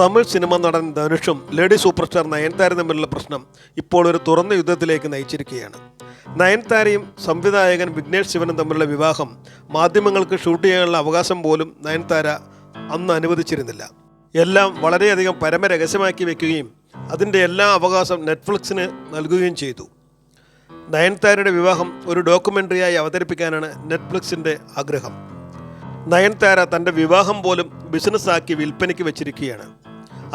Tamil cinema നടൻ ധനുഷും lady super star നയൻതാരയും തമ്മിലുള്ള പ്രശ്നം ഇപ്പോൾ ഒരു തുറന്ന യുദ്ധത്തിലേക്ക് നയിച്ചിരിക്കുകയാണ്. നയൻതാരയും സംവിധായകൻ വിഘ്നേഷ് ശിവനും തമ്മിലുള്ള വിവാഹം മാധ്യമങ്ങൾക്ക് ഷൂട്ട് ചെയ്യാനുള്ള അവകാശം പോലും നയൻതാര അന്ന് അനുവദിച്ചിരുന്നില്ല. എല്ലാം വളരെയധികം പരമരഹസ്യമാക്കി വെക്കുകയും അതിന്റെ എല്ലാ അവകാശം നെറ്റ്ഫ്ലിക്സിന് നൽകുകയും ചെയ്തു. നയൻതാരയുടെ വിവാഹം ഒരു ഡോക്യുമെന്ററിയായി അവതരിപ്പിക്കാനാണ് നെറ്റ്ഫ്ലിക്സിന്റെ ആഗ്രഹം. നയൻതാര തന്റെ വിവാഹം പോലും ബിസിനസ്സാക്കി വിൽപ്പനയ്ക്ക് വെച്ചിരിക്കുകയാണ്.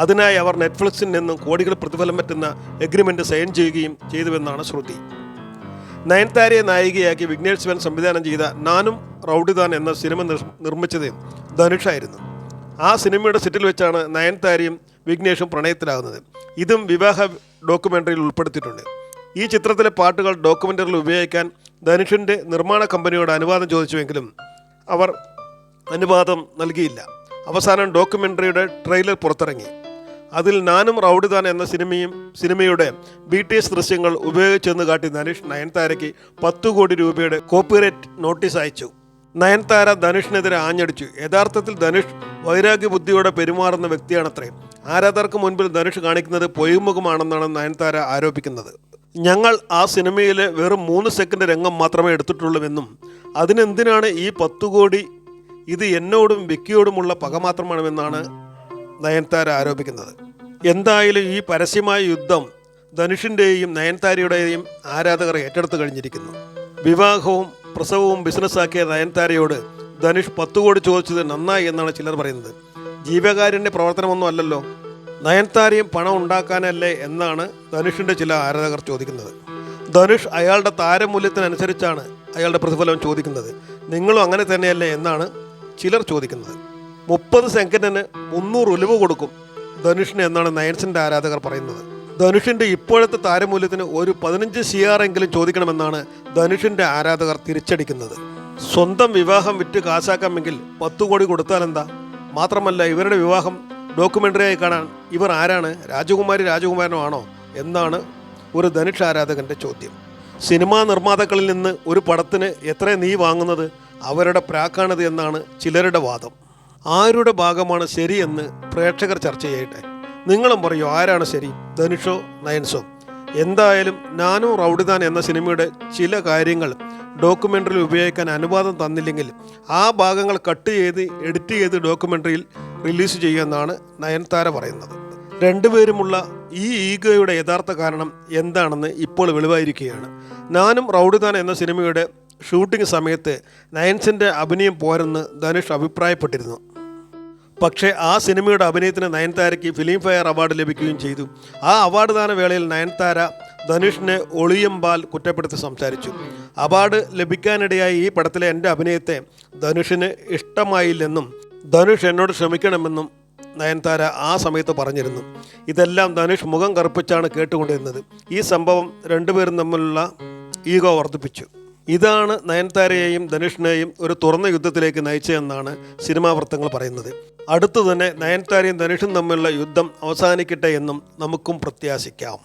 അതിനായി അവർ നെറ്റ്ഫ്ലിക്സിൽ നിന്നും കോടികൾ പ്രതിഫലം പറ്റുന്ന എഗ്രിമെന്റ് സൈൻ ചെയ്യുകയും ചെയ്തുവെന്നാണ് ശ്രുതി. നയൻതാരയെ നായികയാക്കി വിഘ്നേഷ് ശിവൻ സംവിധാനം ചെയ്ത നാനും റൗഡിദാൻ എന്ന സിനിമ നിർ- നിർമ്മിച്ചത് ധനുഷായിരുന്നു. ആ സിനിമയുടെ സെറ്റിൽ വെച്ചാണ് നയൻതാരയും വിഘ്നേഷും പ്രണയത്തിലാകുന്നത്. ഇതും വിവാഹ ഡോക്യുമെന്ററിയിൽ ഉൾപ്പെടുത്തിയിട്ടുണ്ട്. ഈ ചിത്രത്തിലെ പാട്ടുകൾ ഡോക്യുമെന്ററിയിൽ ഉപയോഗിക്കാൻ ധനുഷിന്റെ നിർമ്മാണ കമ്പനിയോട് അനുവാദം ചോദിച്ചുവെങ്കിലും അവർ അനുവാദം നൽകിയില്ല. അവസാനം ഡോക്യുമെന്ററിയുടെ ട്രെയിലർ പുറത്തിറങ്ങി. അതിൽ നാനും റൗഡിദാൻ എന്ന സിനിമയും സിനിമയുടെ ബി ടി എസ് ദൃശ്യങ്ങൾ ഉപയോഗിച്ചെന്ന് കാട്ടി ധനുഷ് നയൻതാരയ്ക്ക് പത്ത് കോടി രൂപയുടെ കോപ്പിറൈറ്റ് നോട്ടീസ് അയച്ചു. നയൻതാര ധനുഷിനെതിരെ ആഞ്ഞടിച്ചു. യഥാർത്ഥത്തിൽ ധനുഷ് വൈരാഗ്യ ബുദ്ധിയോടെ പെരുമാറുന്ന വ്യക്തിയാണത്രേ. ആരാധകർക്ക് മുൻപിൽ ധനുഷ് കാണിക്കുന്നത് പൊയ്മുഖമാണെന്നാണ് നയൻതാര ആരോപിക്കുന്നത്. ഞങ്ങൾ ആ സിനിമയിലെ വെറും മൂന്ന് സെക്കൻഡ് രംഗം മാത്രമേ എടുത്തിട്ടുള്ളൂവെന്നും അതിനെന്തിനാണ് ഈ പത്തു കോടി ഇത് എന്നോടും വിക്കിയോടുമുള്ള പക മാത്രമാണെന്നാണ് നയൻതാര ആരോപിക്കുന്നത്. എന്തായാലും ഈ പരസ്യമായ യുദ്ധം ധനുഷിന്റെയും നയൻതാരയുടെയും ആരാധകർ ഏറ്റെടുത്തു കഴിഞ്ഞിരിക്കുന്നു. വിവാഹവും പ്രസവവും ബിസിനസ്സാക്കിയ നയൻതാരയോട് ധനുഷ് പത്ത് കോടി ചോദിച്ചത് നന്നായി എന്നാണ് ചിലർ പറയുന്നത്. ജീവകാരുണ്യ പ്രവർത്തനമൊന്നും അല്ലല്ലോ. നയൻതാരയും പണം ഉണ്ടാക്കാനല്ലേ എന്നാണ് ധനുഷിന്റെ ചില ആരാധകർ ചോദിക്കുന്നത്. ധനുഷ് അയാളുടെ താരമൂല്യത്തിനനുസരിച്ചാണ് അയാളുടെ പ്രതിഫലം ചോദിക്കുന്നത്. നിങ്ങളും അങ്ങനെ തന്നെയല്ലേ എന്നാണ് ചിലർ ചോദിക്കുന്നത്. മുപ്പത് സെക്കൻഡിന് മുന്നൂറ് ഒലിവ് കൊടുക്കും. ധനുഷിന് എന്നാണ് നയൻസിന്റെ ആരാധകർ പറയുന്നത്. ധനുഷിന്റെ ഇപ്പോഴത്തെ താരമൂല്യത്തിന് ഒരു പതിനഞ്ച് സി ചോദിക്കണമെന്നാണ് ധനുഷിന്റെ ആരാധകർ തിരിച്ചടിക്കുന്നത്. സ്വന്തം വിവാഹം വിറ്റ് കാശാക്കാമെങ്കിൽ പത്തു കോടി കൊടുത്താൽ എന്താ? മാത്രമല്ല ഇവരുടെ വിവാഹം ഡോക്യുമെന്ററിയായി കാണാൻ ഇവർ ആരാണ്? രാജകുമാരി രാജകുമാരനോ ആണോ എന്നാണ് ഒരു ധനുഷ് ആരാധകന്റെ ചോദ്യം. സിനിമാ നിർമ്മാതാക്കളിൽ നിന്ന് ഒരു പടത്തിന് എത്ര നീ വാങ്ങുന്നത്? അവരുടെ പ്രാക്കാണത് എന്നാണ് ചിലരുടെ വാദം. ആരുടെ ഭാഗമാണ് ശരിയെന്ന് പ്രേക്ഷകർ ചർച്ച ചെയ്യട്ടെ. നിങ്ങളും പറയൂ ആരാണ് ശരി? ധനുഷോ നയൻസോ? എന്തായാലും നാനോ റൗഡിദാൻ എന്ന സിനിമയുടെ ചില കാര്യങ്ങൾ ഡോക്യുമെന്ററിയിൽ ഉപയോഗിക്കാൻ അനുവാദം തന്നില്ലെങ്കിൽ ആ ഭാഗങ്ങൾ കട്ട് ചെയ്ത് എഡിറ്റ് ചെയ്ത് ഡോക്യുമെന്ററിയിൽ റിലീസ് ചെയ്യുമെന്നാണ് നയൻതാര പറയുന്നത്. രണ്ടുപേരുമുള്ള ഈ ഈഗോയുടെ യഥാർത്ഥ കാരണം എന്താണെന്ന് ഇപ്പോൾ വെളിവായിരിക്കുകയാണ്. നാനും റൗഡിദാൻ എന്ന സിനിമയുടെ ഷൂട്ടിംഗ് സമയത്ത് നയൻസിന്റെ അഭിനയം പോരെന്ന് ധനുഷ് അഭിപ്രായപ്പെട്ടിരുന്നു. പക്ഷേ ആ സിനിമയുടെ അഭിനയത്തിന് നയൻതാരയ്ക്ക് ഫിലിം ഫെയർ അവാർഡ് ലഭിക്കുകയും ചെയ്തു. ആ അവാർഡ് ദാന വേളയിൽ നയൻതാര ധനുഷിനെ ഒളിയമ്പാൽ കുറ്റപ്പെടുത്തി സംസാരിച്ചു. അവാർഡ് ലഭിക്കാനിടയായ ഈ പടത്തിലെ എന്റെ അഭിനയത്തെ ധനുഷിന് ഇഷ്ടമായില്ലെന്നും ധനുഷ് എന്നോട് ക്ഷമിക്കണമെന്നും നയൻതാര ആ സമയത്ത് പറഞ്ഞിരുന്നു. ഇതെല്ലാം ധനുഷ് മുഖം കറുപ്പിച്ചാണ് കേട്ടുകൊണ്ടിരുന്നത്. ഈ സംഭവം രണ്ടുപേരും തമ്മിലുള്ള ഈഗോ വർദ്ധിപ്പിച്ചു. ഇതാണ് നയൻതാരയെയും ധനുഷിനെയും ഒരു തുറന്ന യുദ്ധത്തിലേക്ക് നയിച്ചതെന്നാണ് സിനിമാ വൃത്തങ്ങൾ പറയുന്നത്. അടുത്തു തന്നെ നയൻതാരയും ധനുഷും തമ്മിലുള്ള യുദ്ധം അവസാനിക്കട്ടെ എന്നും നമുക്കും പ്രത്യാശിക്കാം.